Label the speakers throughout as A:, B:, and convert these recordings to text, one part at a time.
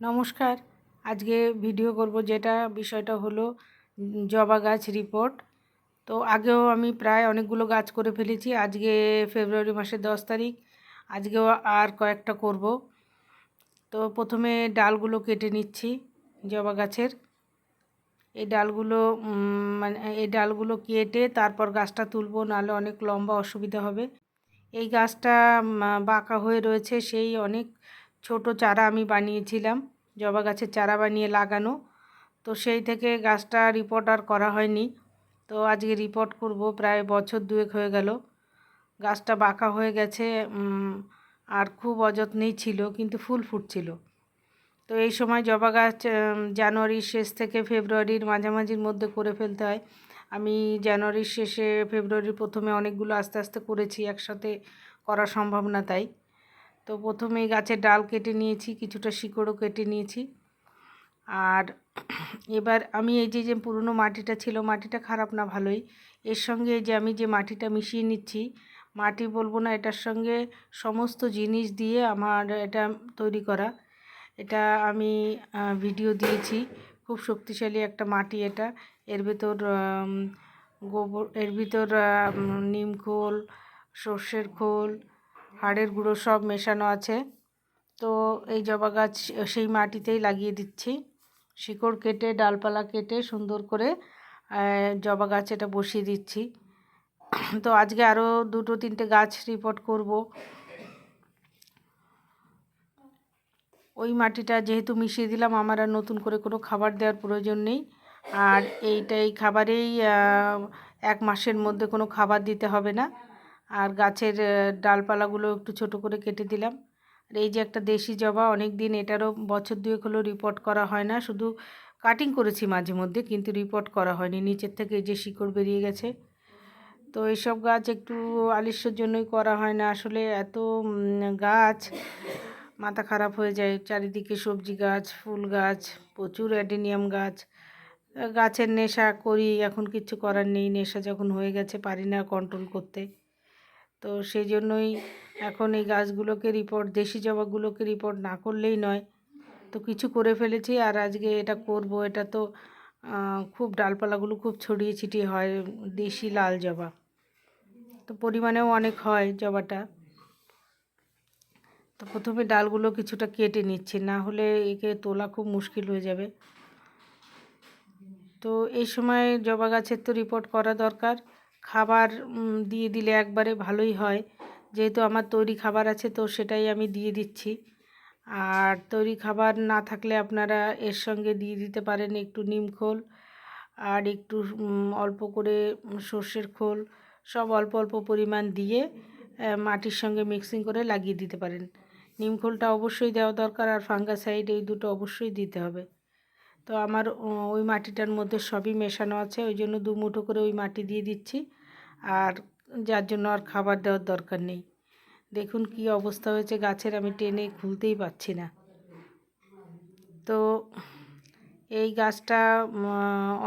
A: নমস্কার। আজকে ভিডিও করব যেটা বিষয়টা হলো জবা গাছ রিপোর্ট তো আগেও আমি প্রায় অনেকগুলো গাছ করে ফেলেছি। আজকে ফেব্রুয়ারি মাসের দশ তারিখ। আজকেও আর কয়েকটা করব। তো প্রথমে ডালগুলো কেটে নিচ্ছি জবা গাছের। এই ডালগুলো মানে এই ডালগুলো কেটে তারপর গাছটা তুলবো, নাহলে অনেক লম্বা অসুবিধা হবে। এই গাছটা বাঁকা হয়ে রয়েছে, সেই অনেক ছোট চারা আমি বানিয়েছিলাম, জবা গাছের চারা বানিয়ে লাগানো। তো সেই থেকে গাছটা রিপোর্ট আর করা হয়নি। তো আজকে রিপোর্ট করব, প্রায় বছর দুয়েক হয়ে গেল। গাছটা বাঁকা হয়ে গেছে আর খুব অযত্নেই ছিল, কিন্তু ফুল ফুটছিল। তো এই সময় জবা গাছ জানুয়ারির শেষ থেকে ফেব্রুয়ারির মাঝামাঝির মধ্যে করে ফেলতে হয়। আমি জানুয়ারির শেষে, ফেব্রুয়ারির প্রথমে অনেকগুলো আস্তে আস্তে করেছি, একসাথে করা সম্ভব না তাই। তো প্রথমেই গাছের ডাল কেটে নিয়েছি, কিছুটা শিকড়ও কেটে নিয়েছি। আর এবার আমি এই যে যে পুরনো মাটিটা ছিল, মাটিটা খারাপ না ভালোই। এর সঙ্গে যে আমি যে মাটিটা মিশিয়ে নিচ্ছি, মাটি বলব না, এটার সঙ্গে সমস্ত জিনিস দিয়ে আমার এটা তৈরি করা। এটা আমি ভিডিও দিয়েছি। খুব শক্তিশালী একটা মাটি এটা। এর ভেতর গোবর, এর ভিতর নিম খোল, সর্ষের খোল হাড়ের গুঁড়ো সব মেশানো আছে। তো এই জবা গাছ সেই মাটিতেই লাগিয়ে দিচ্ছি। শিকড় কেটে, ডালপালা কেটে সুন্দর করে জবা গাছ এটা বসিয়ে দিচ্ছি। তো আজকে আরও দুটো, তিনটে গাছ রিপোর্ট করব। ওই মাটিটা যেহেতু মিশিয়ে দিলাম, আমার আর নতুন করে কোনো খাবার দেওয়ার প্রয়োজন নেই। আর এইটা এই খাবারেই এক মাসের মধ্যে কোনো খাবার দিতে হবে না। আর গাছের ডালপালাগুলো একটু ছোট করে কেটে দিলাম। আর এই যে একটা দেশি জবা অনেক দিন এটারও বছর দুয়েক হলো রিপোর্ট করা হয় না। শুধু কাটিং করেছি মাঝে মধ্যে, কিন্তু রিপোর্ট করা হয়নি। নিচের থেকে এই যে শিকড় বেরিয়ে গেছে। তো এইসব গাছ একটু আলিস্যর জন্যই করা হয় না। আসলে এত গাছ, মাথা খারাপ হয়ে যায়। চারিদিকে সবজি গাছ, ফুল গাছ, প্রচুর অ্যাডেনিয়াম গাছ। গাছের নেশা করি, এখন কিছু করার নেই। নেশা যখন হয়ে গেছে, পারি না কন্ট্রোল করতে। তো সেই জন্যই এখন এই গাছগুলোকে রিপোর্ট দেশি জবাগুলোকে রিপোর্ট না করলেই নয়। তো কিছু করে ফেলেছি আর আজকে এটা করব। এটা তো খুব ডালপালাগুলো খুব ছড়িয়ে ছিটিয়ে হয় দেশি লাল জবা। তো পরিমাণেও অনেক হয় জবাটা। তো প্রথমে ডালগুলো কিছুটা কেটে নিচ্ছি, না হলে একে তোলা খুব মুশকিল হয়ে যাবে। তো এই সময় জবা গাছের তো রিপোর্ট করা দরকার। খাবার দিয়ে দিলে একবারে ভালোই হয়। যেহেতু আমার তৈরি খাবার আছে, তো সেটাই আমি দিয়ে দিচ্ছি। আর তৈরি খাবার না থাকলে আপনারা এর সঙ্গে দিয়ে দিতে পারেন একটু নিম খোল আর একটু অল্প করে সর্ষের খোল। সব অল্প অল্প পরিমাণ দিয়ে মাটির সঙ্গে মিক্সিং করে লাগিয়ে দিতে পারেন। নিম খোলটা অবশ্যই দেওয়া দরকার আর ফাঙ্গাসাইড এই দুটো অবশ্যই দিতে হবে। তো আমার ওই মাটিটার মধ্যে সবই মেশানো আছে, ওই জন্য দু মুঠো করে ওই মাটি দিয়ে দিচ্ছি। আর যার জন্য আর খাবার দেওয়ার দরকার নেই। দেখুন কি অবস্থা হয়েছে, গাছের আমি টেনে খুলতেই পারছি না। তো এই গাছটা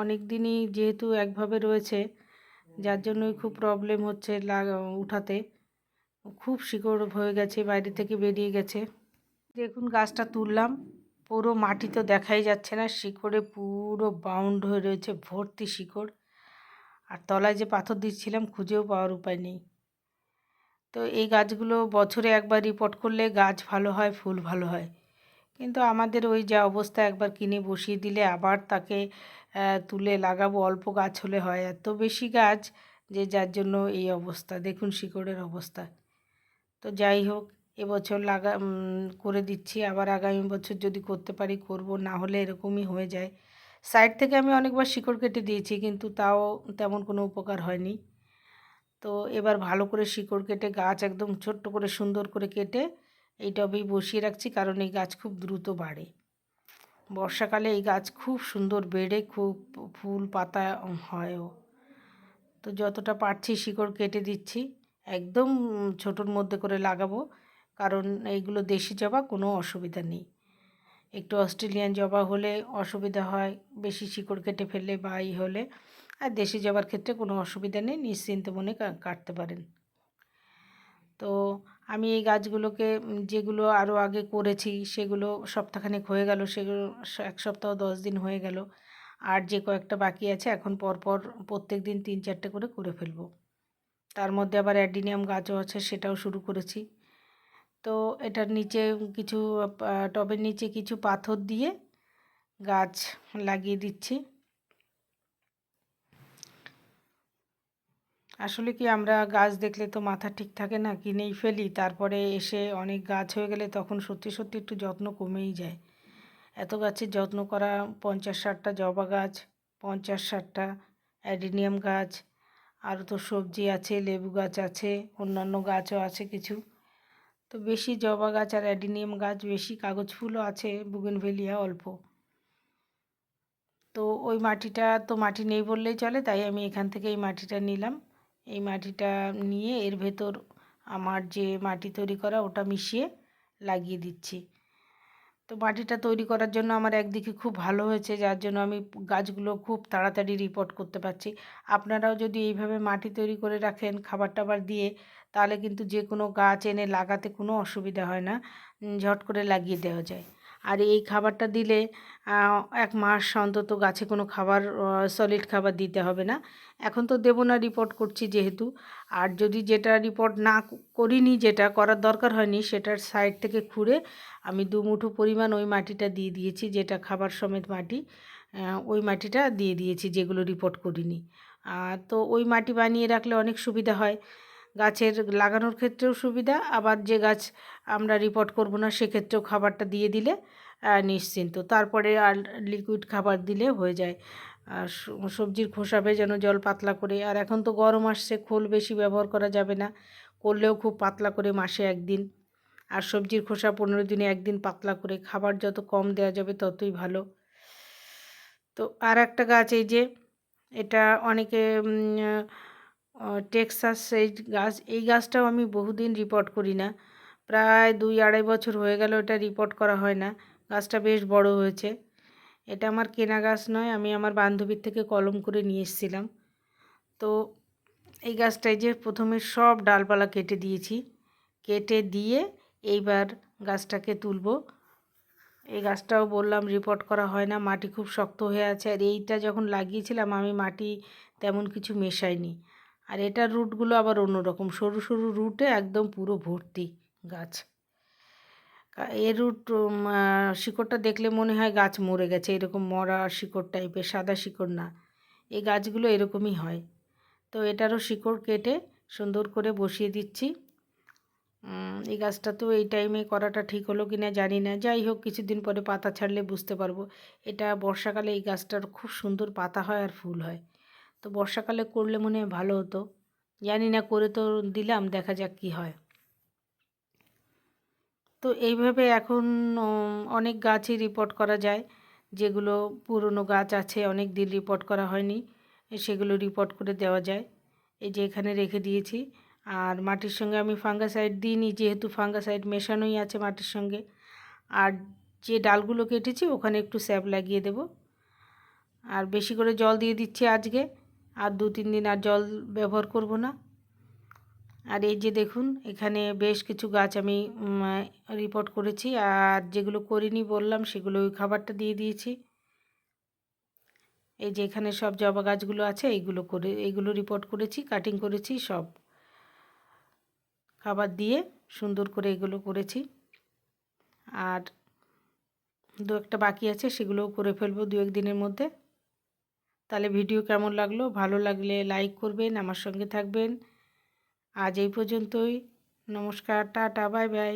A: অনেক দিনই যেহেতু একভাবে রয়েছে, যার জন্যই খুব প্রবলেম হচ্ছে উঠাতে। খুব শিকড় হয়ে গেছে, বাইরে থেকে বেরিয়ে গেছে। দেখুন গাছটা তুললাম। পুরো মাটি তো দেখাই যাচ্ছে না, শিকড়ে পুরো বাউন্ড হয়ে রয়েছে, ভর্তি শিকড়। আর তলায় যে পাথর দিচ্ছিলাম, খুঁজেও পাওয়ার উপায় নেই। তো এই গাছগুলো বছরে একবার রিপোর্ট করলে গাছ ভালো হয়, ফুল ভালো হয়। কিন্তু আমাদের ওই যা অবস্থা, একবার কিনে বসিয়ে দিলে আবার তাকে তুলে লাগাবো, অল্প গাছ হলে হয়। এত বেশি গাছ যে যার জন্য এই অবস্থা, দেখুন শিকড়ের অবস্থা। তো যাই হোক এবছর লাগা করে দিচ্ছি। আবার আগামী বছর যদি করতে পারি, করব। না হলে এরকমই হয়ে যায়। সাইড থেকে আমি অনেকবার শিকড় কেটে দিয়েছি, কিন্তু তাও তেমন কোনো উপকার হয়নি। তো এবার ভালো করে শিকড় কেটে, গাছ একদম ছোট্ট করে সুন্দর করে কেটে এই টবেই বসিয়ে রাখছি, কারণ এই গাছ খুব দ্রুত বাড়ে। বর্ষাকালে এই গাছ খুব সুন্দর বেড়ে, খুব ফুল পাতা হয়ও। তো যতটা পারছি শিকড় কেটে দিচ্ছি। একদম ছোটোর মধ্যে করে লাগাবো। কারণ এইগুলো দেশি জবা কোনো অসুবিধা নেই। একটু অস্ট্রেলিয়ান জবা হলে অসুবিধা হয়, বেশি শিকড় কেটে ফেললে বা ই হলে। আর দেশি জবার ক্ষেত্রে কোনো অসুবিধা নেই, নিশ্চিন্ত মনে কাটতে পারেন। তো আমি এই গাছগুলোকে যেগুলো আরও আগে করেছি, সেগুলো সপ্তাহখানেক হয়ে গেল, সেগুলো এক সপ্তাহ দশ দিন হয়ে গেল। আর যে কয়েকটা বাকি আছে, এখন পরপর প্রত্যেক দিন তিন চারটে করে করে ফেলব। তার মধ্যে আবার অ্যাডিনিয়াম গাছও আছে, সেটাও শুরু করেছি। তো এটার নিচে কিছু টবের নিচে কিছু পাথর দিয়ে গাছ লাগিয়ে দিচ্ছি। আসলে কি আমরা গাছ দেখলে তো মাথা ঠিক থাকে না, কিনেই ফেলি, তারপরে এসে অনেক গাছ হয়ে গেলে তখন সত্যি সত্যি একটু যত্ন কমেই যায়। এত গাছের যত্ন করা, পঞ্চাশ ষাটটা জবা গাছ, পঞ্চাশ ষাটটা অ্যাডিনিয়াম গাছ, আরও তো সবজি আছে, লেবু গাছ আছে, অন্যান্য গাছও আছে কিছু। তো বেশি জবা গাছ আর অ্যাডিনিয়াম গাছ, বেশি কাগজ ফুলও আছে বুগেনভেলিয়া অল্প। তো ওই মাটিটা তো মাটি নেই বললেই চলে, তাই আমি এখান থেকে এই মাটিটা নিলাম। এই মাটিটা নিয়ে এর ভেতর আমার যে মাটি তৈরি করা, ওটা মিশিয়ে লাগিয়ে দিচ্ছি। তো মাটিটা তৈরি করার জন্য আমার একদিকে খুব ভালো হয়েছে, যার জন্য আমি গাছগুলো খুব তাড়াতাড়ি রিপোর্ট করতে পারছি। আপনারাও যদি এইভাবে মাটি তৈরি করে রাখেন খাবার টাবার দিয়ে, তাহলে কিন্তু যে কোনো গাছ এনে লাগাতে কোনো অসুবিধা হয় না। ঝট করে লাগিয়ে দেওয়া যায়। আর এই খাবারটা দিলে এক মাস অন্তত গাছে কোনো খাবার সলিড খাবার দিতে হবে না। এখন তো দেবো না রিপোর্ট করছি যেহেতু। আর যদি যেটা রিপোর্ট না করিনি, যেটা করার দরকার হয়নি, সেটার সাইড থেকে খুঁড়ে আমি দু মুঠো পরিমাণ ওই মাটিটা দিয়ে দিয়েছি, যেটা খাবার সমেত মাটি ওই মাটিটা দিয়ে দিয়েছি যেগুলো রিপোর্ট করিনি। তো ওই মাটি বানিয়ে রাখলে অনেক সুবিধা হয়। গাছের লাগানোর ক্ষেত্রেও সুবিধা, আবার যে গাছ আমরা রিপোর্ট করব না সেক্ষেত্রেও খাবারটা দিয়ে দিলে নিশ্চিন্ত। তারপরে আর লিকুইড খাবার দিলে হয়ে যায়। আর সবজির খোসা ভেজানো জল পাতলা করে, আর এখন তো গরম আসছে, খোল বেশি ব্যবহার করা যাবে না, করলেও খুব পাতলা করে মাসে একদিন। আর সবজির খোসা পনেরো দিনে একদিন পাতলা করে, খাবার যত কম দেওয়া যাবে ততই ভালো। তো আর একটা গাছ, এই যে এটা অনেকে টেক্সাস এই গাছ, এই গাছটাও আমি বহুদিন রিপোর্ট করি না প্রায় দুই আড়াই বছর হয়ে গেল এটা রিপোর্ট করা হয় না। গাছটা বেশ বড় হয়েছে। এটা আমার কেনা গাছ নয়, আমি আমার বান্ধবীর থেকে কলম করে নিয়ে এসেছিলাম। তো এই গাছটায় যে প্রথমে সব ডালপালা কেটে দিয়েছি। কেটে দিয়ে এইবার গাছটাকে তুলব। এই গাছটাও বললাম রিপোর্ট করা হয় না, মাটি খুব শক্ত হয়ে আছে। আর এইটা যখন লাগিয়েছিলাম, আমি মাটি তেমন কিছু মেশাইনি। আর এটার রুটগুলো আবার অন্যরকম। সরু সরু রুটে একদম পুরো ভর্তি গাছ। এর রুট শিকড়টা দেখলে মনে হয় গাছ মরে গেছে। এরকম মরা শিকড় টাইপের সাদা শিকড় না। এই গাছগুলো এরকমই হয়। তো এটারও শিকড় কেটে সুন্দর করে বসিয়ে দিচ্ছি। এই গাছটা তো এই টাইমে করাটা ঠিক হলো কি না জানি না। যাই হোক, কিছুদিন পরে পাতা ছাড়লে বুঝতে পারব। এটা বর্ষাকালে এই গাছটার খুব সুন্দর পাতা হয় আর ফুল হয়। তো বর্ষাকালে করলে মনে হয় ভালো হতো। জানি না, করে তো দিলাম, দেখা যাক কি হয়। তো এইভাবে এখন অনেক গাছই রিপোর্ট করা যায়। যেগুলো পুরনো গাছ আছে, অনেক দিন রিপোর্ট করা হয়নি সেগুলো রিপোর্ট করে দেওয়া যায়। এই যে এখানে রেখে দিয়েছি। আর মাটির সঙ্গে আমি ফাঙ্গাসাইড দিইনি, যেহেতু ফাঙ্গাসাইড মেশানোই আছে মাটির সঙ্গে। আর যে ডালগুলো কেটেছি, ওখানে একটু স্যাপ লাগিয়ে দেব। আর বেশি করে জল দিয়ে দিচ্ছি আজকে। আর দু, তিন দিন আর জল ব্যবহার করব না। আর এই যে দেখুন, এখানে বেশ কিছু গাছ আমি রিপোর্ট করেছি। আর যেগুলো করিনি বললাম, সেগুলো ওই খাবারটা দিয়ে দিয়েছি। এই যে এখানে সব জবা গাছগুলো আছে, এইগুলো করে, এইগুলো রিপোর্ট করেছি কাটিং করেছি, সব খাবার দিয়ে সুন্দর করে এগুলো করেছি। আর দু একটা বাকি আছে, সেগুলোও করে ফেলব দু এক দিনের মধ্যে। তাহলে ভিডিও কেমন লাগল? ভালো লাগলে লাইক করবেন, আমার সঙ্গে থাকবেন। আজ এই পর্যন্তই। নমস্কার, টাটা বাই বাই